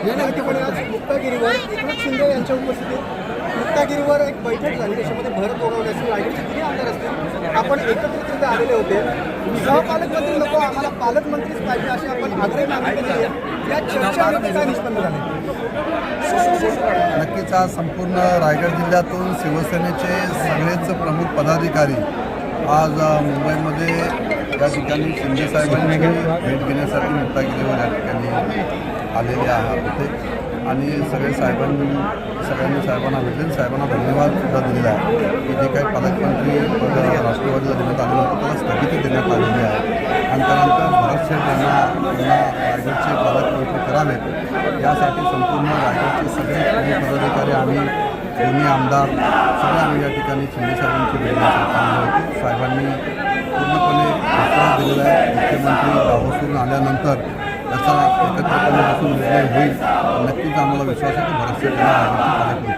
मुक्तागिरीवर एकनाथ शिंदे यांच्या उपस्थितीत मुक्तागिरीवर एक बैठक झाली त्याच्यामध्ये भरत गोगावले असतील रायगडचे किती आमदार असतील. आपण एकत्रितरित्या आलेले होते. सहपालकमंत्री लोक आम्हाला पालकमंत्रीच पाहिजे अशी आपण आग्रही मागणी केली आहे या चर्चा काय निष्पन्न झाले? नक्कीच आज संपूर्ण रायगड जिल्ह्यातून शिवसेनेचे सगळेच प्रमुख पदाधिकारी आज मुंबईमध्ये त्या ठिकाणी शिंदे साहेबांची भेट घेण्यासाठी रत्नागिरीवर या ठिकाणी आलेले आहात होते आणि सगळे साहेबांनी सगळ्यांनी साहेबांना भेटले साहेबांना धन्यवाद सुद्धा दिलेला आहे. की जे काही पालकमंत्री राष्ट्रवादीला देण्यात आलेलं होतं त्याला स्थगिती देण्यात आलेली आहे. आणि त्यानंतर भरत शेठ यांना पुन्हा रायगडचे पालकमंत्री करावेत. यासाठी संपूर्ण रायगडचे सगळे प्रमुख पदाधिकारी आम्ही दोन्ही आमदार सगळे आम्ही या ठिकाणी शिंदे साहेबांची भेट घेण्यासाठी साहेबांनी मुख्यमंत्री दाहोसून आल्यानंतर त्याचा एकत्रपणे बसून निर्णय होईल. नक्कीच आम्हाला विश्वास आहे. की भरत